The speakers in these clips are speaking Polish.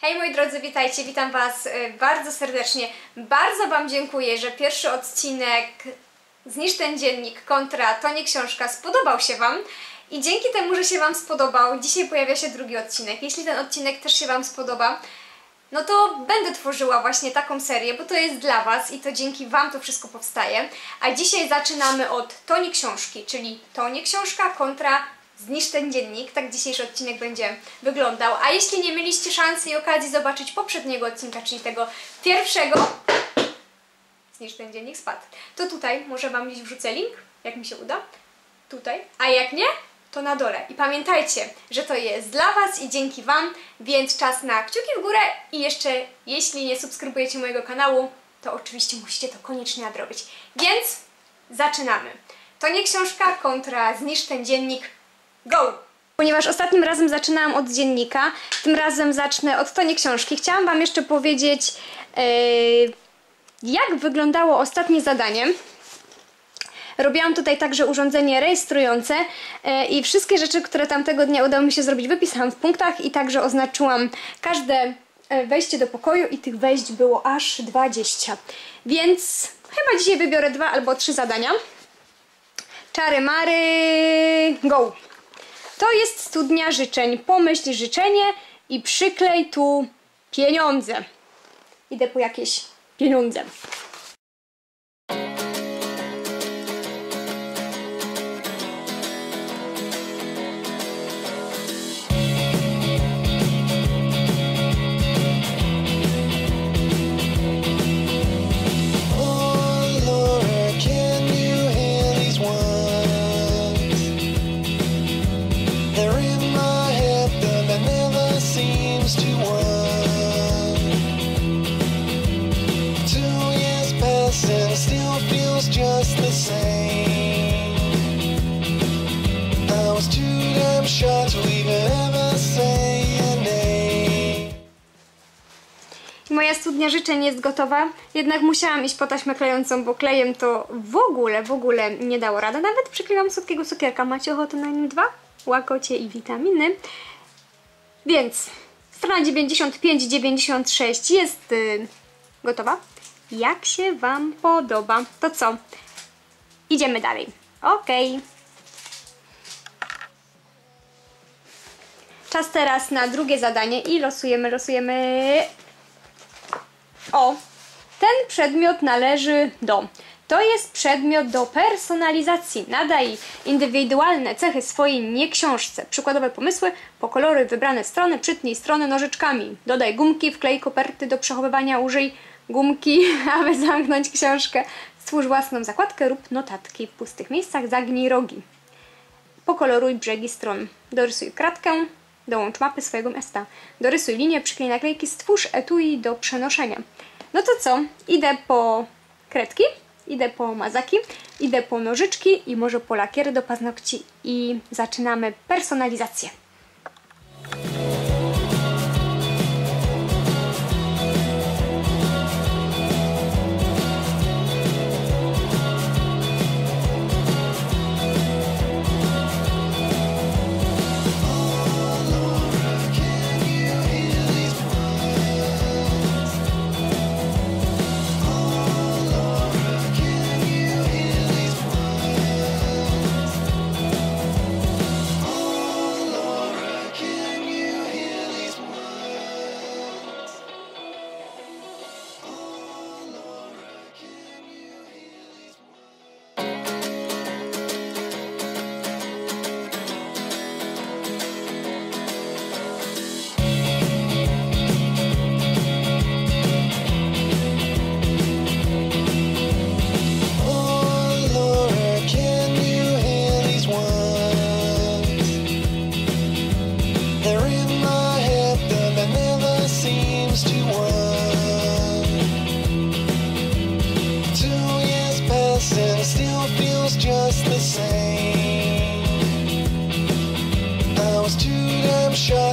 Hej moi drodzy, witajcie, witam Was y, bardzo serdecznie. Bardzo Wam dziękuję, że pierwszy odcinek Zniszcz ten dziennik kontra to nie książka spodobał się Wam. I dzięki temu, że się Wam spodobał, dzisiaj pojawia się drugi odcinek. Jeśli ten odcinek też się Wam spodoba, no to będę tworzyła właśnie taką serię, bo to jest dla Was i to dzięki Wam to wszystko powstaje. A dzisiaj zaczynamy od to nie książki, czyli to nie książka kontra Zniszcz ten dziennik, tak dzisiejszy odcinek będzie wyglądał. A jeśli nie mieliście szansy i okazji zobaczyć poprzedniego odcinka, czyli tego pierwszego, Zniszcz ten dziennik spadł, to tutaj może Wam gdzieś wrzucę link, jak mi się uda, tutaj, a jak nie, to na dole. I pamiętajcie, że to jest dla Was i dzięki Wam, więc czas na kciuki w górę i jeszcze, jeśli nie subskrybujecie mojego kanału, to oczywiście musicie to koniecznie nadrobić. Więc zaczynamy. To nie książka kontra Zniszcz ten dziennik Go! Ponieważ ostatnim razem zaczynałam od dziennika, tym razem zacznę od to nie książki. Chciałam Wam jeszcze powiedzieć, yy, jak wyglądało ostatnie zadanie. Robiłam tutaj także urządzenie rejestrujące yy, i wszystkie rzeczy, które tamtego dnia udało mi się zrobić, wypisałam w punktach i także oznaczyłam każde yy, wejście do pokoju i tych wejść było aż 20. Więc chyba dzisiaj wybiorę dwa albo trzy zadania. Czary mary, go! To jest studnia życzeń. Pomyśl życzenie i przyklej tu pieniądze. Idę po jakieś pieniądze. Życzeń jest gotowa, jednak musiałam iść po taśmę klejącą, bo klejem to w ogóle, w ogóle nie dało rady. Nawet przykleiłam słodkiego cukierka. Macie ochotę na nim dwa? Łakocie i witaminy. Więc strona 95-96 jest y, gotowa. Jak się Wam podoba? To co? Idziemy dalej. Okej. Czas teraz na drugie zadanie i losujemy, losujemy. O, ten przedmiot należy do. To jest przedmiot do personalizacji. Nadaj indywidualne cechy swojej nieksiążce. Przykładowe pomysły, pokoloruj wybrane strony, przytnij strony nożyczkami. Dodaj gumki, wklej koperty do przechowywania, użyj gumki, aby zamknąć książkę. Stwórz własną zakładkę rób notatki. W pustych miejscach zagnij rogi. Pokoloruj brzegi stron. Dorysuj kratkę, dołącz mapy swojego miasta. Dorysuj linię, przyklej naklejki, stwórz etui do przenoszenia. No to co? Idę po kredki, idę po mazaki, idę po nożyczki i może po lakiery do paznokci i zaczynamy personalizację.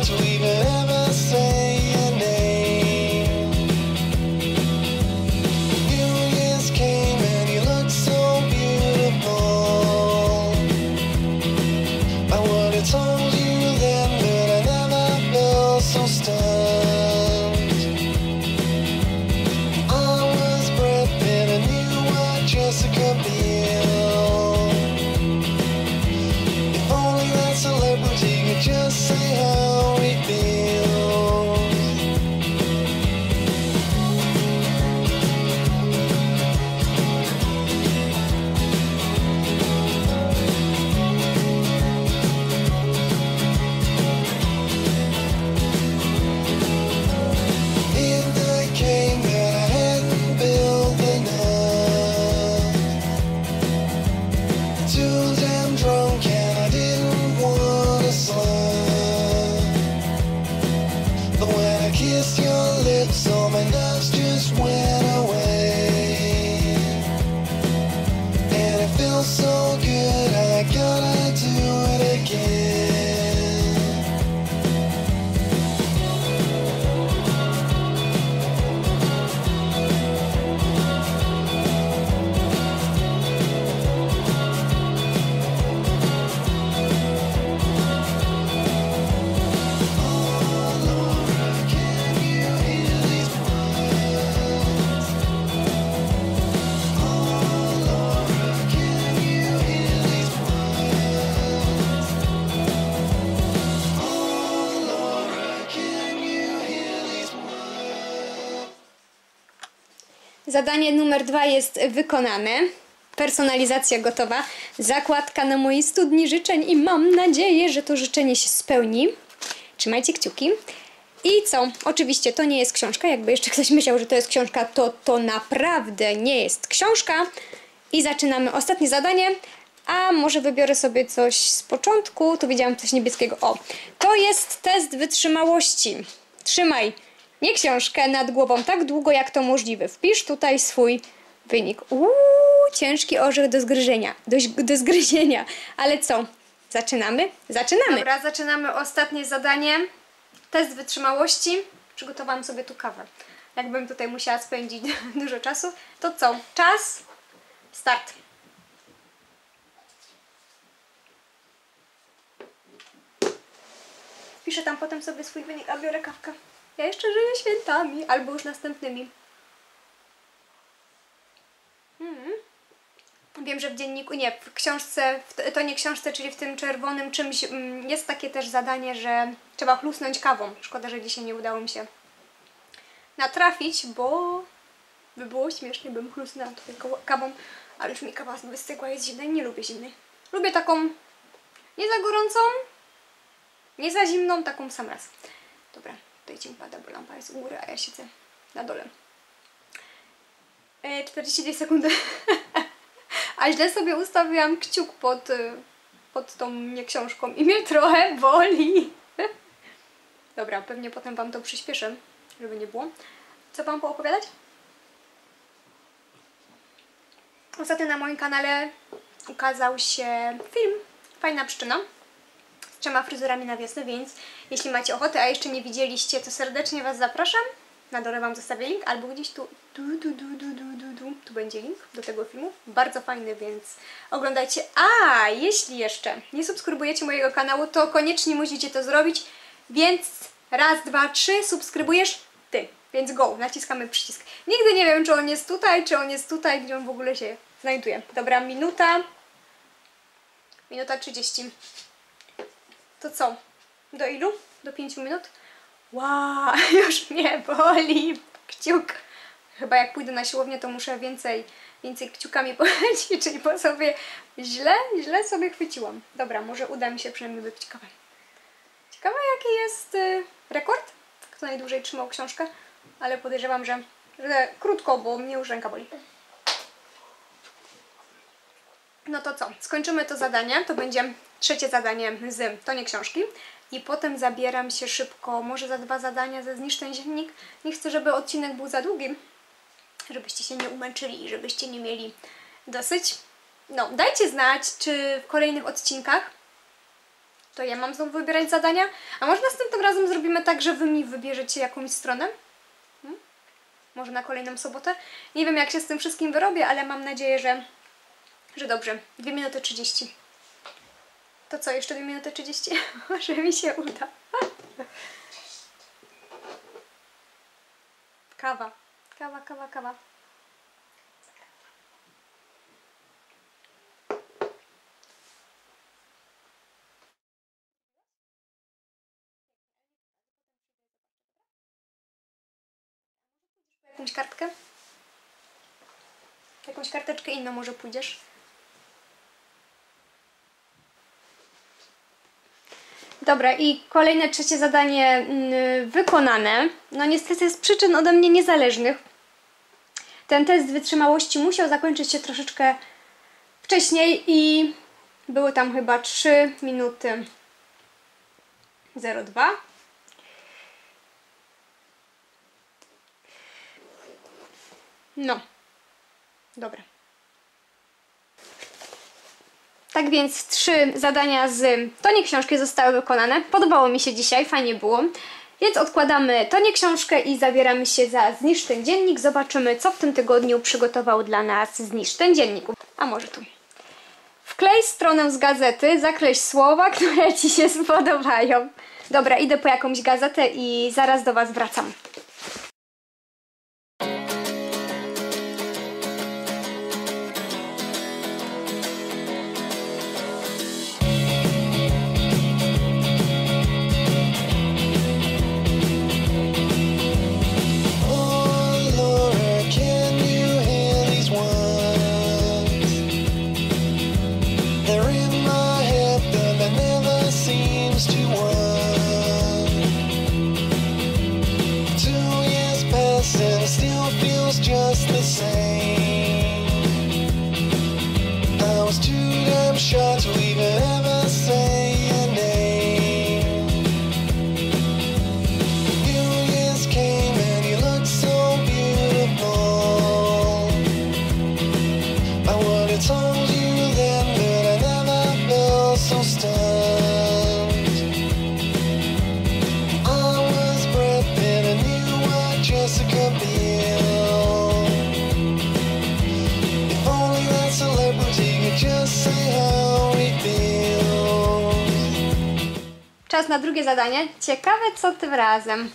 We. Zadanie numer dwa jest wykonane. Personalizacja gotowa. Zakładka na mojej studni życzeń i mam nadzieję, że to życzenie się spełni. Trzymajcie kciuki. I co? Oczywiście to nie jest książka. Jakby jeszcze ktoś myślał, że to jest książka, to to naprawdę nie jest książka. I zaczynamy ostatnie zadanie. A może wybiorę sobie coś z początku. Tu widziałam coś niebieskiego. O, to jest test wytrzymałości. Trzymaj nie książkę nad głową tak długo jak to możliwe. Wpisz tutaj swój wynik. Uuu, ciężki orzech do zgryzienia. Do, do zgryzienia. Ale co? Zaczynamy? Zaczynamy. Dobra, zaczynamy ostatnie zadanie. Test wytrzymałości. Przygotowałam sobie tu kawę. Jakbym tutaj musiała spędzić dużo czasu. To co? Czas. Start. Piszę tam potem sobie swój wynik, a biorę kawkę. Ja jeszcze żyję świętami, albo już następnymi. Mhm. Wiem, że w dzienniku, nie, w książce, w to nie książce, czyli w tym czerwonym czymś mm, jest takie też zadanie, że trzeba chlusnąć kawą. Szkoda, że dzisiaj nie udało mi się natrafić, bo by było śmiesznie, bym chlusnęła tutaj kawą, ale już mi kawa wystygła, jest zimna i nie lubię zimnej. Lubię taką nie za gorącą, nie za zimną, taką sam raz. Dobra, tutaj cię pada, bo lampa jest u góry, a ja siedzę na dole. E, 42 sekundy. a źle sobie ustawiłam kciuk pod, y, pod tą nie książką i mnie trochę boli. Dobra, pewnie potem Wam to przyspieszę, żeby nie było. Co Wam poopowiadać? Ostatnio na moim kanale ukazał się film Fajna przyczyna trzema fryzurami na wiosnę, więc jeśli macie ochotę, a jeszcze nie widzieliście, to serdecznie Was zapraszam. Na dole Wam zostawię link, albo gdzieś tu tu będzie link do tego filmu. Bardzo fajny, więc oglądajcie. A, jeśli jeszcze nie subskrybujecie mojego kanału, to koniecznie musicie to zrobić, więc raz, dwa, trzy, subskrybujesz Ty. Więc go, naciskamy przycisk. Nigdy nie wiem, czy on jest tutaj, czy on jest tutaj, gdzie on w ogóle się znajduje. Dobra, minuta. Minuta 30. To co? Do ilu? Do 5 minut? Wow, już mnie boli kciuk. Chyba jak pójdę na siłownię, to muszę więcej, więcej kciukami poćwiczyć, bo sobie źle, źle sobie chwyciłam. Dobra, może uda mi się przynajmniej wypić kawę. Ciekawe jaki jest y, rekord? Kto najdłużej trzymał książkę? Ale podejrzewam, że, że krótko, bo mnie już ręka boli. No to co? Skończymy to zadanie. To będzie trzecie zadanie z to nie książki. I potem zabieram się szybko, może za dwa zadania ze Zniszcz ten dziennik. Nie chcę, żeby odcinek był za długi, żebyście się nie umęczyli i żebyście nie mieli dosyć. No, dajcie znać, czy w kolejnych odcinkach to ja mam znowu wybierać zadania, a może następnym razem zrobimy tak, że Wy mi wybierzecie jakąś stronę? Hmm? Może na kolejną sobotę? Nie wiem, jak się z tym wszystkim wyrobię, ale mam nadzieję, że że dobrze. 2 minuty 30. To co, jeszcze 2 minuty 30? Może mi się uda. Kawa. Kawa, kawa, kawa. Jakąś kartkę? Jakąś karteczkę inną może pójdziesz? Dobra, i kolejne trzecie zadanie mm, wykonane. No niestety z przyczyn ode mnie niezależnych ten test wytrzymałości musiał zakończyć się troszeczkę wcześniej i były tam chyba 3 minuty 02. No. Dobra. Tak więc trzy zadania z to nie książki zostały wykonane. Podobało mi się dzisiaj, fajnie było. Więc odkładamy to nie książkę i zabieramy się za Zniszcz ten dziennik. Zobaczymy, co w tym tygodniu przygotował dla nas Zniszcz ten dziennik. A może tu. Wklej stronę z gazety, zakreśl słowa, które Ci się spodobają. Dobra, idę po jakąś gazetę i zaraz do Was wracam. Just the same. I was too damn shy to even ever say your name. New Year's came and you looked so beautiful. I would have told you then, but I never felt so stunned. Jessica Biel. Czas na drugie zadanie. Ciekawe, co tym razem.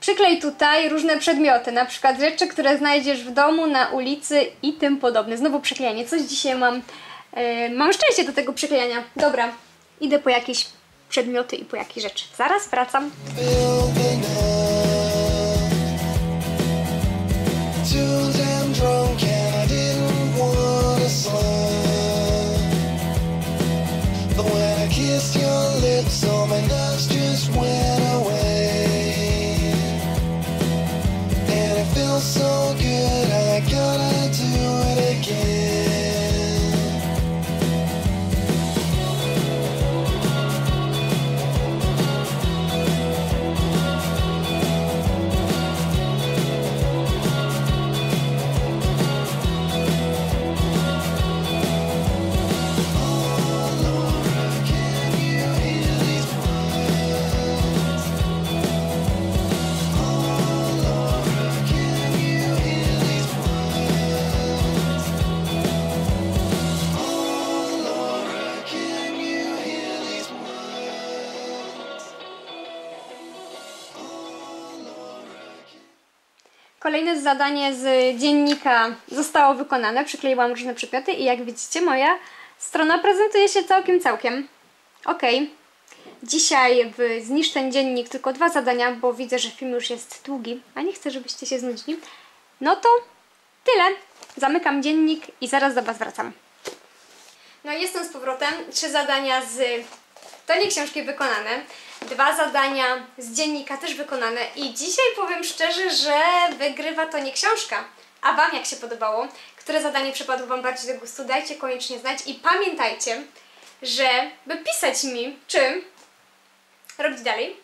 Przyklej tutaj różne przedmioty, na przykład rzeczy, które znajdziesz w domu, na ulicy i tym podobne. Znowu przyklejanie. Coś dzisiaj mam. e, mam szczęście do tego przyklejania. Dobra, idę po jakieś przedmioty i po jakieś rzeczy. Zaraz wracam. Kolejne zadanie z dziennika zostało wykonane. Przykleiłam różne przedmioty i jak widzicie, moja strona prezentuje się całkiem, całkiem. Ok. Dzisiaj w Zniszcz ten dziennik tylko dwa zadania, bo widzę, że film już jest długi, a nie chcę, żebyście się znudzili. No to tyle. Zamykam dziennik i zaraz do Was wracam. No i jestem z powrotem. Trzy zadania z nie książki wykonane. Dwa zadania z dziennika też wykonane. I dzisiaj powiem szczerze, że wygrywa to nie książka. A Wam jak się podobało? Które zadanie przypadło Wam bardziej do gustu? Dajcie koniecznie znać. I pamiętajcie, że by pisać mi, czym robić dalej.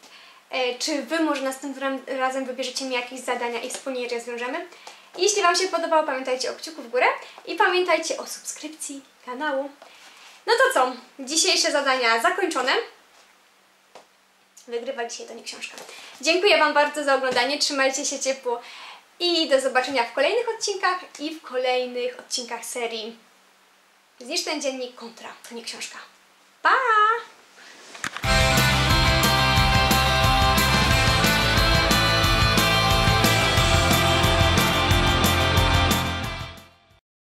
E, Czy Wy może następnym razem wybierzecie mi jakieś zadania i wspólnie je rozwiążemy? Jeśli Wam się podobało, pamiętajcie o kciuku w górę i pamiętajcie o subskrypcji kanału. No to co? Dzisiejsze zadania zakończone. Wygrywa dzisiaj to nie książka. Dziękuję Wam bardzo za oglądanie. Trzymajcie się ciepło i do zobaczenia w kolejnych odcinkach i w kolejnych odcinkach serii Zniszcz ten dziennik kontra to nie książka. Pa!